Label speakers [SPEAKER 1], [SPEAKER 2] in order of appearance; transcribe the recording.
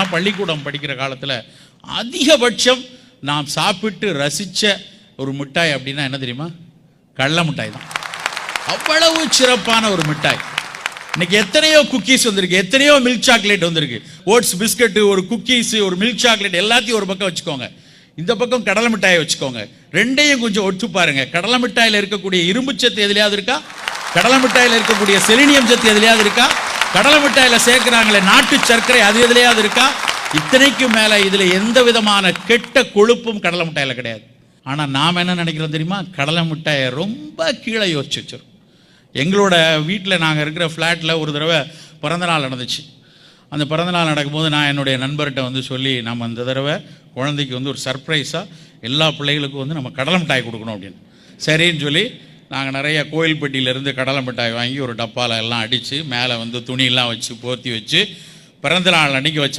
[SPEAKER 1] நாங்கள்லாம் பள்ளிக்கூடம் படிக்கிற காலத்தில் அதிகபட்சம் நாம் சாப்பிட்டு ரசித்த ஒரு மிட்டாய் அப்படின்னா என்ன தெரியுமா? கடல மிட்டாய் தான். அவ்வளவு சிறப்பான ஒரு மிட்டாய். இன்னைக்கு எத்தனையோ குக்கீஸ் வந்திருக்கு எத்தனையோ மில்க் சாக்லேட் வந்திருக்கு. ஓட்ஸ் பிஸ்கட்டு ஒரு குக்கீஸ் ஒரு மில்க் சாக்லேட் எல்லாத்தையும் ஒரு பக்கம் வச்சுக்கோங்க. இந்த பக்கம் கடலை மிட்டாயை வச்சுக்கோங்க. ரெண்டையும் கொஞ்சம் ஒட்டு பாருங்க. கடலை மிட்டாயில இருக்கக்கூடிய இரும்பு சத்து எதுலையாவது இருக்கா? கடலை மிட்டாயில இருக்கக்கூடிய செலினியம் சத்து எதுலையாவது இருக்கா? கடலை மிட்டாயில் சேர்க்குறாங்களே நாட்டு சர்க்கரை அது எதுலையாவது இருக்கா? இத்தனைக்கும் மேலே இதில் எந்த விதமான கெட்ட கொழுப்பும் கடலை மிட்டாயில் கிடையாது. ஆனால் நாம் என்ன நினைக்கிறோம் தெரியுமா? கடலை மிட்டாயை ரொம்ப கீழே யோசிச்சு வச்சிடும் எங்களோட வீட்டில் நாங்கள் இருக்கிற ஃப்ளாட்டில் ஒரு தடவை பிறந்தநாள் நடந்துச்சு. அந்த பிறந்தநாள் நடக்கும்போது நான் என்னுடைய நண்பர்கிட்ட வந்து சொல்லி நம்ம இந்த தடவை குழந்தைக்கு வந்து ஒரு சர்ப்ரைஸாக எல்லா பிள்ளைகளுக்கும் வந்து நம்ம கடலை மிட்டாய் கொடுக்கணும் அப்படின்னு. சரின்னு சொல்லி நாங்கள் நிறைய கோயில்பட்டியிலேருந்து கடலை மிட்டாய் வாங்கி ஒரு டப்பாவில் எல்லாம் அடித்து மேலே வந்து துணியெல்லாம் வச்சு போர்த்தி வச்சு பிறந்தநாள் அன்றைக்கி வச்ச